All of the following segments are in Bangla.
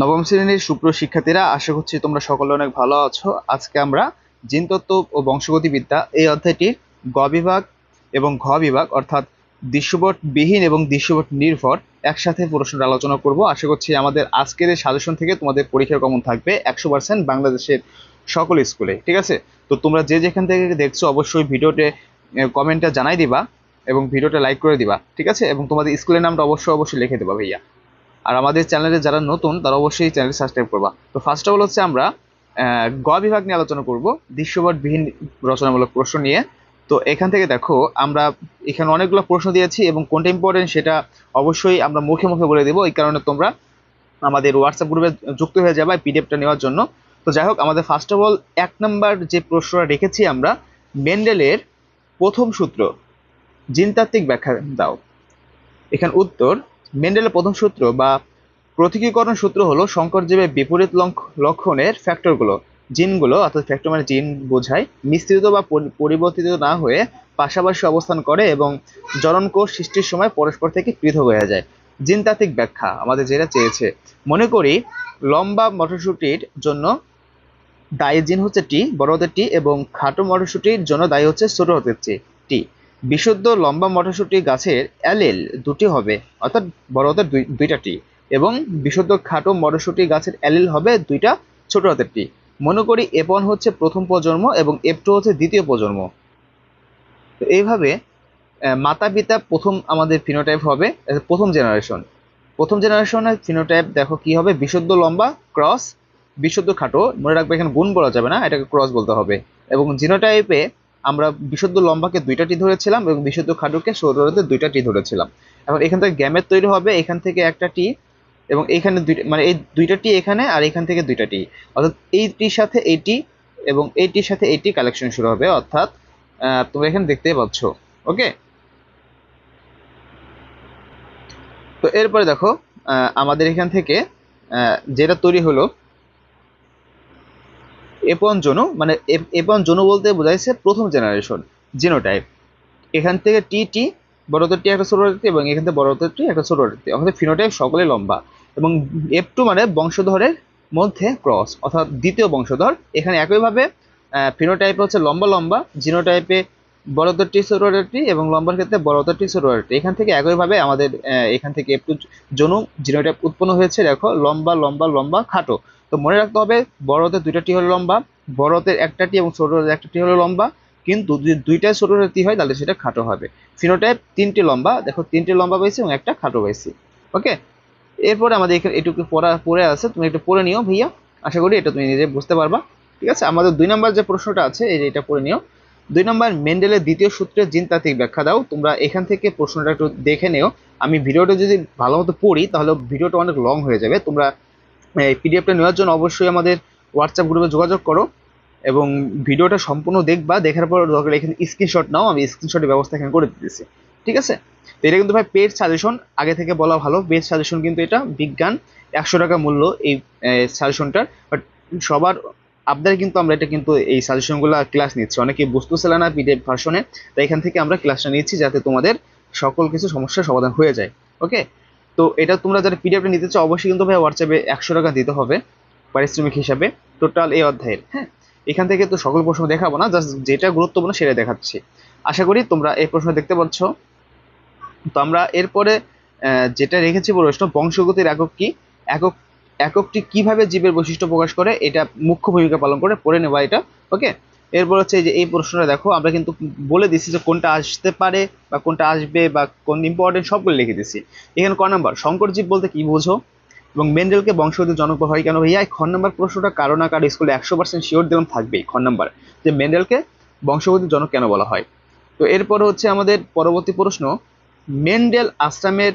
নবম শ্রেণির সুপ্র শিক্ষার্থীরা, আশা করছি তোমরা সকলে অনেক ভালো আছো। আজকে আমরা জিনতত্ত্ব ও বংশগতিবিদ্যা এই অধ্যায়টির গ বিভাগ এবং ঘ বিভাগ, অর্থাৎ দৃশ্যপটবিহীন এবং দৃশ্যপট নির্ভর একসাথে প্রশ্নের আলোচনা করব। আশা করছি আমাদের আজকের এই সাজেশন থেকে তোমাদের পরীক্ষা কমন থাকবে একশো পার্সেন্ট বাংলাদেশের সকল স্কুলে, ঠিক আছে? তো তোমরা যে যেখান থেকে দেখছ অবশ্যই ভিডিওতে কমেন্টটা জানাই দিবা এবং ভিডিওটা লাইক করে দিবা, ঠিক আছে? এবং তোমাদের স্কুলের নামটা অবশ্যই অবশ্যই লিখে দেবা ভাইয়া। আর আমাদের চ্যানেলে যারা নতুন, তারা অবশ্যই চ্যানেল সাবস্ক্রাইব করবা। তো ফার্স্ট অফ অল হচ্ছে আমরা গ বিভাগ নিয়ে আলোচনা করব, দৃশ্যপটবিহীন রচনামূলক প্রশ্ন নিয়ে। তো এখান থেকে দেখো, আমরা এখানে অনেকগুলো প্রশ্ন দিয়েছি এবং কোনটা ইম্পর্টেন্ট সেটা অবশ্যই আমরা মুখে মুখে বলে দেবো। এই কারণে তোমরা আমাদের হোয়াটসঅ্যাপ গ্রুপে যুক্ত হয়ে যাবে পিডিএফটা নেওয়ার জন্য। তো যাই হোক, আমাদের ফার্স্ট অফ অল এক নাম্বার যে প্রশ্নটা রেখেছি আমরা, মেন্ডেলের প্রথম সূত্র, জিনতাত্ত্বিক ব্যাখ্যা দাও। এখানে উত্তর মেন্ডেলের প্রথম সূত্র বা প্রতীকীকরণ সূত্র হলো সংকরজীবের বিপরীত লঙ্ক- লক্ষণের ফ্যাক্টরগুলো, জিনগুলো, অর্থাৎ ফ্যাক্টর মানে জিন বোঝায়, মিশ্রিত বা পরিবর্তিত না হয়ে পাশাপাশি অবস্থান করে এবং জননকোষ সৃষ্টির সময় পরস্পর থেকে পৃথক হয়ে যায়। জিনতাত্ত্বিক ব্যাখ্যা আমাদের যেটা চেয়েছে। মনে করি লম্বা মটরশুটির জন্য দায়ী জিন হচ্ছে টি বড় হাতের টি এবং খাটো মটরশুটির জন্য দায়ী হচ্ছে ছোট হাতের চে টি। বিশুদ্ধ লম্বা মটরশুঁটি গাছের অ্যালেল দুটি হবে, অর্থাৎ বড় হাতের দুই- দুইটা টি এবং বিশুদ্ধ খাটো মটরশুঁটি গাছের অ্যালেল হবে দুইটা, ছোট হাতের টি মনে করি এফ ওয়ান হচ্ছে প্রথম প্রজন্ম এবং এফ টু হচ্ছে দ্বিতীয় প্রজন্ম। তো এইভাবে মাতা পিতা প্রথম আমাদের ফিনোটাইপ হবে প্রথম জেনারেশন প্রথম জেনারেশনের ফিনোটাইপ দেখো কি হবে? বিশুদ্ধ লম্বা ক্রস বিশুদ্ধ খাটো। মনে রাখবে এখানে গুণ বলা যাবে না, এটাকে ক্রস বলতে হবে। এবং জিনোটাইপে আমরা বিশুদ্ধ লম্বাকে দুইটা টি ধরেছিলাম এবং বিশুদ্ধ সৌরতে দুইটা টি ধরেছিলাম। এখন এখান থেকে গ্যামের তৈরি হবে, এখান থেকে একটা টি এবং এখানে দুইটা মানে এই দুইটা টি এখানে আর এখান থেকে দুইটা টি। অর্থাৎ এই টির সাথে এই টি এবং এই টির সাথে এই টি কালেকশন শুরু হবে, অর্থাৎ তোমরা এখানে দেখতে পাচ্ছ, ওকে? তো এরপরে দেখো আমাদের এখান থেকে যেটা তৈরি হলো এপন জনু মানে এপন জনু বলতে বোঝাইছে প্রথম জেনারেশন জিনোটাইপ এখান থেকে টি টি বড়দের টি একটা ছোট টি এবং এখান থেকে বড়দের টি একটা ছোট টি অর্থাৎ ফিনোটাইপ সকলে লম্বা। এবং এফ টু মানে বংশধরের মধ্যে ক্রস অর্থাৎ দ্বিতীয় বংশধর। এখানে একইভাবে ফিনোটাইপ হচ্ছে লম্বা লম্বা। জিনোটাইপে বড়দের টি ছোট টি এবং লম্বার ক্ষেত্রে বড়দের টি ছোট টি এখান থেকে একইভাবে আমাদের এখান থেকে এফ টু জনু জিনোটাইপ উৎপন্ন হয়েছে, দেখো, লম্বা লম্বা লম্বা, খাটো। তো মনে রাখতে হবে বড়দের দুইটা টি হলো লম্বা বড়দের একটা টি এবং ছোটদের একটা টি হলো লম্বা। কিন্তু যদি দুইটাই ছোট টি হয়, তাহলে সেটা খাটো হবে। ফিনোটাইপ তিনটে লম্বা, দেখো তিনটে লম্বা পাইছি এবং একটা খাটো পাইছি ওকে? এরপরে আমাদের এখানে এটুকু পড়া, পড়ে আছে, তুমি একটু পড়ে নিও ভাইয়া। আশা করি এটা তুমি নিজে বুঝতে পারবা। ঠিক আছে? আমাদের দুই নম্বর যে প্রশ্নটা আছে, এই যে এটা পড়ে নিও। দুই নম্বর, মেন্ডেলের দ্বিতীয় সূত্রের জিনতাত্ত্বিক ব্যাখ্যা দাও। তোমরা এখান থেকে প্রশ্নটা একটু দেখে নিও। আমি ভিডিওটা যদি ভালো মতো পড়ি, তাহলে ভিডিওটা অনেক লং হয়ে যাবে। তোমরা এই পিডিএফটা নেওয়ার জন্য অবশ্যই আমাদের হোয়াটসঅ্যাপ গ্রুপে যোগাযোগ করো এবং ভিডিওটা সম্পূর্ণ দেখবা, দেখার পর দরকার এখানে স্ক্রিনশট নাও, আমি স্ক্রিনশটের ব্যবস্থা এখানে করে দিতেছি। ঠিক আছে? তো এটা কিন্তু ভাই পেড সাজেশন আগে থেকে বলা ভালো পেড সাজেশন কিন্তু এটা বিজ্ঞান, একশো টাকা মূল্য এই সাজেশনটার বাট সবার আবদারে কিন্তু আমরা এটা কিন্তু এই সাজেশনগুলো ক্লাস নিচ্ছি। অনেকে বুঝতেছিল না পিডিএফ ভার্সনে তাই এখান থেকে আমরা ক্লাসটা নিচ্ছি যাতে তোমাদের সকল কিছু সমস্যার সমাধান হয়ে যায়। ওকে তো এটা তোমরা যারা পিডিএফটা নিতে চাও, অবশ্যই কিন্তু ভাই হোয়াটসঅ্যাপে একশো টাকা দিতে হবে পারিশ্রমিক হিসাবে টোটাল এই অধ্যায়ের হ্যাঁ? এখান থেকে তো সকল প্রশ্ন দেখাবো না জাস্ট যেটা গুরুত্বপূর্ণ সেটা দেখাচ্ছি। আশা করি তোমরা এই প্রশ্ন দেখতে পাচ্ছ। তো আমরা এরপরে যেটা রেখেছি প্রশ্ন বংশগতির একক কি? একক, এককটি কীভাবে জীবের বৈশিষ্ট্য প্রকাশ করে? এটা মুখ্য ভূমিকা পালন করে, পড়ে নেবা এটা ওকে এরপর হচ্ছে যে, এই প্রশ্নটা দেখো, আমরা কিন্তু বলে দিচ্ছি যে কোনটা আসতে পারে বা কোনটা আসবে বা কোন ইম্পর্টেন্ট সবগুলো লিখে দিচ্ছি এখানে ক নাম্বার? শঙ্করজীব বলতে কি বোঝো? এবং মেন্ডেলকে বংশগতির জনক হয় কেন? ভাইয়া খ নাম্বার প্রশ্নটা কারও না কারও স্কুলে একশো পার্সেন্ট শিওর দেওয়া থাকবেই, খ নাম্বার। যে মেন্ডেলকে বংশগতির জনক কেন বলা হয়? তো এরপর হচ্ছে আমাদের পরবর্তী প্রশ্ন, মেন্ডেল আশ্রামের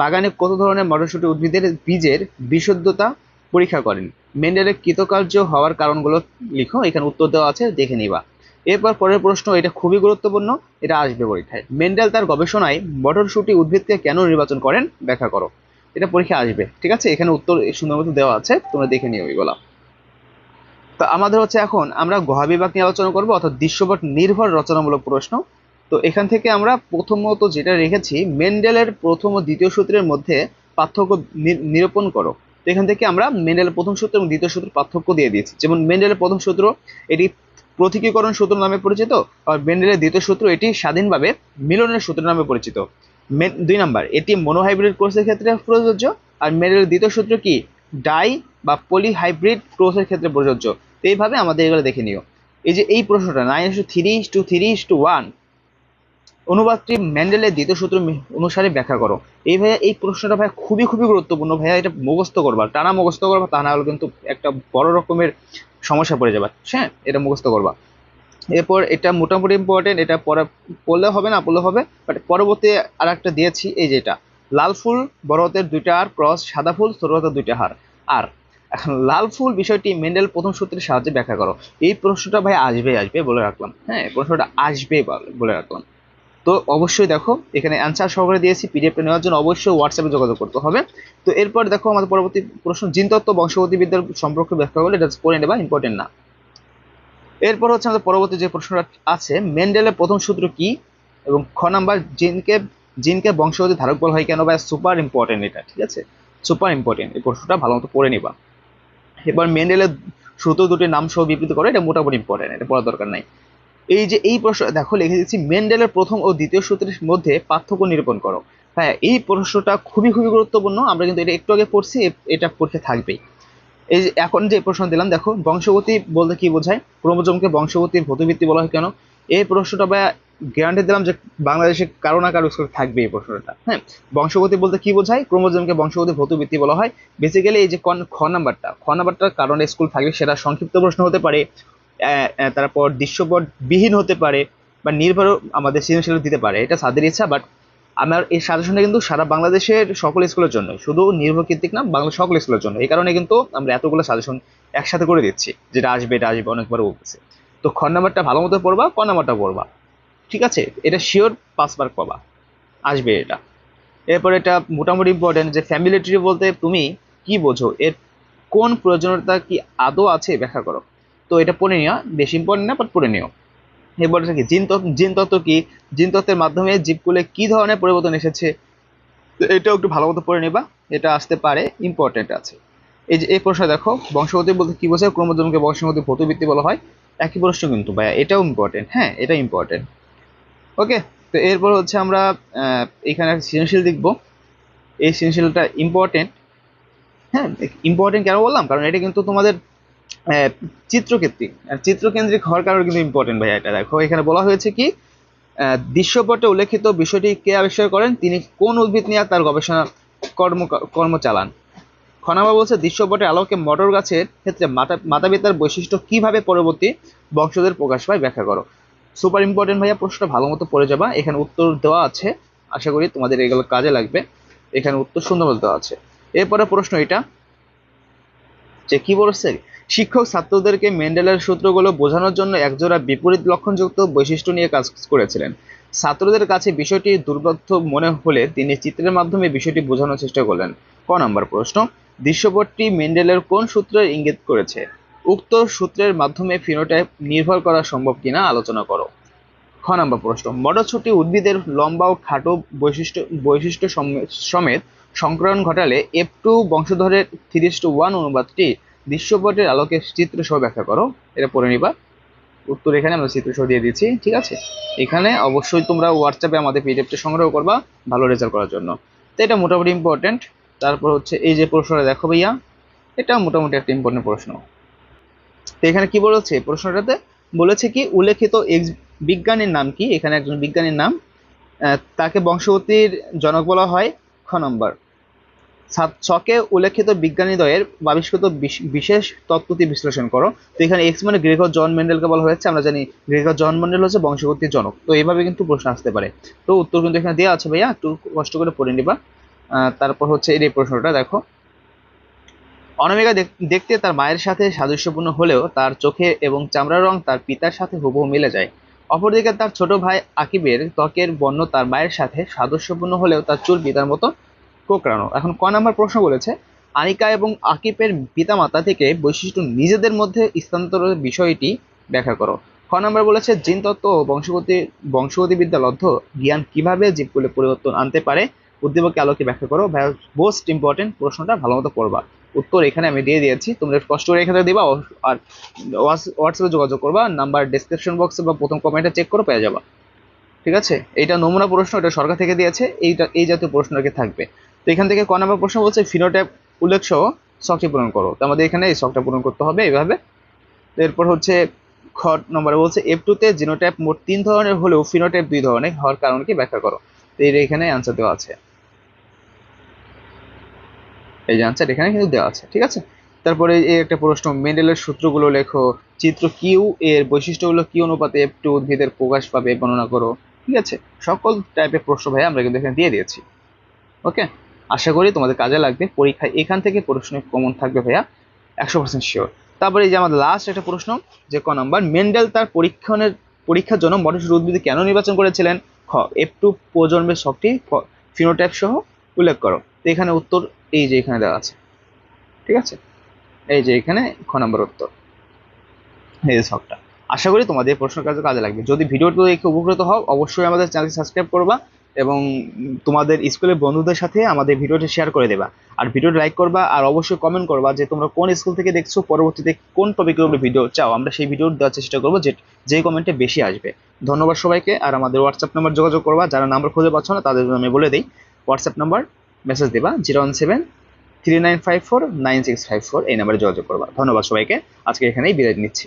বাগানে কত ধরনের মটরশুটি উদ্ভিদের বীজের বিশুদ্ধতা পরীক্ষা করেন? মেন্ডেলের কৃতকার্য হওয়ার কারণগুলো লিখো, এখানে উত্তর দেওয়া আছে, দেখে নিবা। এরপর পরের প্রশ্ন, এটা খুবই গুরুত্বপূর্ণ, এটা আসবে পরীক্ষায়। মেন্ডেল তার গবেষণায় মটরশুটি উদ্ভিদকে কেন নির্বাচন করেন, ব্যাখ্যা করো। এটা পরীক্ষা আসবে, ঠিক আছে? এখানে উত্তর সুন্দর মতো দেওয়া আছে, তোমরা দেখে নিও এগুলো। তো আমাদের হচ্ছে এখন, আমরা গহা বিভাগ নিয়ে আলোচনা করব, অর্থাৎ দৃশ্যপট নির্ভর রচনামূলক প্রশ্ন। তো এখান থেকে আমরা প্রথমত যেটা রেখেছি, মেন্ডেলের প্রথম ও দ্বিতীয় সূত্রের মধ্যে পার্থক্য নিরূপণ করো। তো এখান থেকে আমরা মেন্ডেলের প্রথম সূত্র এবং দ্বিতীয় সূত্র পার্থক্য দিয়ে দিয়েছি। যেমন মেন্ডেলের প্রথম সূত্র, এটি প্রতীকীকরণ সূত্র নামে পরিচিত আর মেন্ডেলের দ্বিতীয় সূত্র, এটি স্বাধীনভাবে মিলনের সূত্র নামে পরিচিত। দুই নাম্বার, এটি মনোহাইব্রিড কোর্সের ক্ষেত্রে প্রযোজ্য, আর মেন্ডেলের দ্বিতীয় সূত্র কি? ডাই বা পলিহাইব্রিড ক্রোসের ক্ষেত্রে প্রযোজ্য। তো এইভাবে আমাদের এগুলো দেখে নিও। এই যে এই প্রশ্নটা nine two three two three two one অনুবাদটি ম্যান্ডেলের দ্বিতীয় সূত্র অনুসারে ব্যাখ্যা করো। এই ভাইয়া, এই প্রশ্নটা ভাইয়া খুবই খুবই গুরুত্বপূর্ণ। ভাইয়া, এটা মুখস্থ করবা। টানা মুখস্থ করবা, তা না হলে কিন্তু একটা বড় রকমের সমস্যা পড়ে যাবে। হ্যাঁ এটা মুখস্থ করবা। এরপর এটা মোটামুটি ইম্পর্টেন্ট এটা পরে পড়লে হবে না, পড়লে হবে। বাট পরবর্তী আর একটা দিয়েছি, এই যে এটা। লাল ফুল, বড় হাতের দুইটা আর ক্রস, সাদা ফুল, ছোট দুইটা হার আর এখন লাল ফুল বিষয়টি মেন্ডেল প্রথম সূত্রের সাহায্যে ব্যাখ্যা করো। এই প্রশ্নটা ভাই আসবে আসবে বলে রাখলাম। হ্যাঁ প্রশ্নটা আসবে বলে রাখলাম। তো অবশ্যই দেখো, এখানে অ্যান্সার সহকারে দিয়েছি পিডিএফটা নেওয়ার জন্য অবশ্যই হোয়াটসঅ্যাপে যোগাযোগ করতে হবে। তো এরপর দেখো আমাদের পরবর্তী প্রশ্ন জিনতত্ত্ব বংশগতিবিদ্যার সম্পর্কে ব্যাখ্যা করলে এটা পড়ে নেবা ইম্পর্টেন্ট না। এরপর হচ্ছে আমাদের পরবর্তী যে প্রশ্নটা আছে মেন্ডেলের প্রথম সূত্র কি? এবং খ নাম্বার, জিনকে জিনকে বংশগতি ধারক বল হয় কেন বা সুপার ইম্পর্টেন্ট এটা, ঠিক আছে? সুপার ইম্পর্টেন্ট এই প্রশ্নটা ভালো মতো পড়ে নিবা। এবার মেন্ডেলের সূত্র দুটির নাম সহ বিবৃত করে, এটা মোটামুটি ইম্পর্টেন্ট এটা পড়ার দরকার নাই। এই যে এই প্রশ্ন, দেখো লিখে দিচ্ছি, মেন্ডেলের প্রথম ও দ্বিতীয় সূত্রের মধ্যে পার্থক্য নিরূপণ করো। হ্যাঁ এই প্রশ্নটা খুবই খুবই গুরুত্বপূর্ণ, আমরা কিন্তু এটা একটু আগে পড়ছি এটা পরীক্ষা থাকবেই। এই যে এখন যে প্রশ্ন দিলাম, দেখো, বংশগতি বলতে কি বোঝায়? ক্রোমোজোমকে বংশগতির ভূতভিত্তি বলা হয় কেন? এই প্রশ্নটা বা গ্যারান্টি দিলাম যে বাংলাদেশে কারও না কারও স্কুলে থাকবে এই প্রশ্নটা। হ্যাঁ বংশগতি বলতে কি বোঝায়? ক্রোমোজোমকে বংশগতির ভূতভিত্তি বলা হয়। বেসিক্যালি এই যে খ নাম্বারটা, খ নাম্বারটার কারণে স্কুল থাকবে, সেটা সংক্ষিপ্ত প্রশ্ন হতে পারে। তারপর দৃশ্যপট বিহীন হতে পারে বা নির্ভরও আমাদের সৃজনশীল দিতে পারে, এটা সাদের ইচ্ছা বাট আমার এই সাজেশনটা কিন্তু সারা বাংলাদেশের সকল স্কুলের জন্য শুধু নির্ভর ভিত্তিক না বাংলা সকল স্কুলের জন্য এই কারণে কিন্তু আমরা এতগুলো সাজেশন একসাথে করে দিচ্ছি, যেটা আসবে, এটা আসবে অনেকবার বলতেছে। তো খ নাম্বারটা ভালো মতো পড়বা, ক নাম্বারটা পড়বা, ঠিক আছে? এটা শিওর পাঁচ মার্ক পাবা, আসবে এটা। এরপর এটা মোটামুটি ইম্পর্টেন্ট যে ফ্যামিলি ট্রি বলতে তুমি কি বোঝো? এর কোন প্রয়োজনীয়তা কি আদৌ আছে? ব্যাখ্যা করো। তো এটা পড়ে নেওয়া বেশি ইম্পর্টেন্ট না বাট পড়ে নিও। এরপর কি? জিন জিন তত্ত্ব কি? জিন তত্ত্বের মাধ্যমে জীবকুলে কি ধরনের পরিবর্তন এসেছে? তো এটাও একটু ভালো মতো পড়ে নিবা, এটা আসতে পারে ইম্পর্টেন্ট আছে। এই যে, এই প্রশ্ন দেখো, বংশগতি বলতে কি বোঝায়? ক্রোমোজোমকে বংশগতি ভৌতবৃত্তি বলা হয়। একই প্রশ্ন কিন্তু ভাইয়া, এটাও ইম্পর্টেন্ট হ্যাঁ এটা ইম্পর্টেন্ট ওকে তো এরপর হচ্ছে আমরা এখানে সৃজনশীল দেখব। এই সৃজনশীলটা ইম্পর্টেন্ট হ্যাঁ ইম্পর্টেন্ট কেন বললাম? কারণ এটা কিন্তু তোমাদের চিত্রকেন্দ্রিক চিত্রকেন্দ্রিক হওয়ার কারণে কিন্তু ইম্পর্টেন্ট ভাইয়া এটা। দেখো, এখানে বলা হয়েছে কি দৃশ্যপটে উল্লেখিত বিষয়টি কে আবিষ্কার করেন? তিনি কোন উদ্ভিদ নিয়ে তার গবেষণা কর্ম কর্ম চালান? খনামা বলছে, দৃশ্যপটে আলোকে মটর গাছের ক্ষেত্রে মাতা, মাতাপিতার বৈশিষ্ট্য কীভাবে পরবর্তী বংশদের প্রকাশ পায় ব্যাখ্যা করো। সুপার ইম্পর্টেন্ট ভাইয়া প্রশ্নটা ভালো মতো পড়ে যাবা। এখানে উত্তর দেওয়া আছে। আশা করি তোমাদের এগুলো কাজে লাগবে। এখানে উত্তর সুন্দর মতো দেওয়া আছে। এরপরে প্রশ্ন এটা, যে কি বলছে? শিক্ষক ছাত্রদেরকে মেন্ডেলের সূত্রগুলো বোঝানোর জন্য একজোড়া বিপরীত লক্ষণযুক্ত বৈশিষ্ট্য নিয়ে কাজ করেছিলেন। ছাত্রদের কাছে বিষয়টি দুর্বোধ্য মনে হলে তিনি চিত্রের মাধ্যমে বিষয়টি বোঝানোর চেষ্টা করলেন। ক নম্বর প্রশ্ন, দৃশ্যপটটি মেন্ডেলের কোন সূত্রের ইঙ্গিত করেছে? উক্ত সূত্রের মাধ্যমে ফিনোটাইপ নির্ভর করা সম্ভব কিনা আলোচনা করো। খ নম্বর প্রশ্ন, মটরশুটি উদ্ভিদের লম্বা ও খাটো বৈশিষ্ট্য বৈশিষ্ট্য সম- সমেত সংক্রমণ ঘটালে এফ টু বংশধরের থ্রি টু ওয়ান অনুবাদটি দৃশ্যপটের আলোকে চিত্র সহ ব্যাখ্যা করো। এটা পড়ে নিবা। উত্তর এখানে আমরা চিত্র সহ দিয়ে দিচ্ছি, ঠিক আছে? এখানে অবশ্যই তোমরা হোয়াটসঅ্যাপে আমাদের পিডিএফটা সংগ্রহ করবা, ভালো রেজাল্ট করার জন্য। তো এটা মোটামুটি ইম্পর্টেন্ট তারপর হচ্ছে এই যে প্রশ্নটা দেখো ভাইয়া, এটা মোটামুটি একটা ইম্পর্টেন্ট প্রশ্ন। তো এখানে কি বলেছে? প্রশ্নটাতে বলেছে কি, উল্লেখিত এক্স বিজ্ঞানীর নাম কি? এখানে একজন বিজ্ঞানীর নাম। তাকে বংশগতির জনক বলা হয় খ নম্বর। ছকে উল্লেখিত বিজ্ঞানীদ্বয়ের আবিষ্কৃত বিশেষ তত্ত্বটি বিশ্লেষণ করো। তো এখানে এক্স মানে গ্রেগর জন মেন্ডেলকে বলা হয়েছে, আমরা জানি গ্রেগর জন মেন্ডেল হচ্ছে বংশগতির জনক। তো এইভাবে কিন্তু প্রশ্ন আসতে পারে। তো উত্তর কিন্তু এখানে দেওয়া আছে ভাইয়া, একটু কষ্ট করে পড়ে নিবা। তারপর হচ্ছে এই প্রশ্নটা, দেখো। অনামিকা দেখতে তার মায়ের সাথে সাদৃশ্যপূর্ণ হলেও তার চোখে এবং চামড়ার রং তার পিতার সাথে হুবহু মিলে যায়। অপরদিকে তার ছোট ভাই আকিবের ত্বকের বর্ণ তার মায়ের সাথে সাদৃশ্যপূর্ণ হলেও তার চুল পিতার মতো কোকড়ানো। এখন ক নাম্বার প্রশ্ন বলেছে, আনিকা এবং আকিবের পিতামাতা থেকে বৈশিষ্ট্য নিজেদের মধ্যে স্থানান্তরের বিষয়টি ব্যাখ্যা করো। খ নাম্বার বলেছে, জিন তত্ত্ব ও বংশগতি, বংশগতিবিদ্যা লব্ধ, জ্ঞান কীভাবে জীবকুলে পরিবর্তন আনতে পারে? উদ্দীপকের আলোকে ব্যাখ্যা করো। মোস্ট ইম্পর্টেন্ট প্রশ্নটা ভালো মতো করবা উত্তর এখানে আমি দিয়ে দিয়েছি। তোমরা কষ্ট করে এখানে দিবা আর হোয়াটসঅ্যাপে যোগাযোগ করবা, নাম্বার ডেসক্রিপশন বক্সে বা প্রথম কমেন্টে চেক করো পেয়ে যাবা। ঠিক আছে? এইটা নমুনা প্রশ্ন, এটা সরকার থেকে দিয়েছে, এইটা, এই জাতীয় প্রশ্ন থাকবে। তো এখান থেকে ক নাম্বার প্রশ্ন বলছে ফিনোটাইপ উল্লেখ সহ শখটি পূরণ করো। তো আমাদের এখানে এই শখটা পূরণ করতে হবে এইভাবে। এরপর হচ্ছে খ নম্বরে বলছে এফ টুতে জিনোটাইপ মোট তিন ধরনের হলেও ফিনোটাইপ দুই ধরনের হওয়ার কারণ কি ব্যাখ্যা করো। তো এর এখানে অ্যান্সার দেওয়া আছে। এই যে অ্যান্সার এখানে কিন্তু দেওয়া আছে, ঠিক আছে? তারপরে এই একটা প্রশ্ন মেন্ডেলের সূত্রগুলো লেখো, চিত্র কিউ এর বৈশিষ্ট্যগুলো কি অনুপাতে এফ টু উদ্ভিদের প্রকাশ পাবে বর্ণনা করো, ঠিক আছে? সকল টাইপের প্রশ্ন ভাই আমরা কিন্তু এখানে দিয়ে দিয়েছি ওকে আশা করি তোমাদের কাজে লাগবে। পরীক্ষায় এখান থেকে প্রশ্ন কমন থাকবে ভাইয়া, একশো পার্সেন্ট শিওর তারপরে এই যে আমাদের লাস্ট একটা প্রশ্ন, যে ক নাম্বার, মেন্ডেল তার পরীক্ষণের, পরীক্ষার জন্য মটরশুটি উদ্ভিদ কেন নির্বাচন করেছিলেন? খ এফ টু প্রজন্মের শক্তি ফিনোটাইপ সহ উল্লেখ করো। তো এখানে উত্তর এই যে এখানে দেওয়া আছে। ঠিক আছে? এই যে এখানে খ নম্বর উত্তর। এই যে শখটা আশা করি তোমাদের প্রশ্ন কাজে কাজে লাগবে। যদি ভিডিওটি দেখে উপকৃত হও, অবশ্যই আমাদের চ্যানেলটি সাবস্ক্রাইব করবা। এবং তোমাদের স্কুলের বন্ধুদের সাথে আমাদের ভিডিওটি শেয়ার করে দেবা। আর ভিডিওটি লাইক করবা আর অবশ্যই কমেন্ট করবা যে তোমরা কোন স্কুল থেকে দেখছ, পরবর্তীতে কোন টপিকের উপরে ভিডিও চাও। আমরা সেই ভিডিও দেওয়ার চেষ্টা করব যে যে কমেন্টে বেশি আসবে। ধন্যবাদ সবাইকে আর আমাদের হোয়াটসঅ্যাপ নাম্বার যোগাযোগ করবা। যারা নাম্বার খুঁজে পাচ্ছ না, তাদের আমি বলে দিই হোয়াটসঅ্যাপ নাম্বার মেসেজ দেবা zero one seven three nine five four nine six five four এই নাম্বারে যোগাযোগ করবা। ধন্যবাদ সবাইকে। আজকে এখানেই বিদায় নিচ্ছি।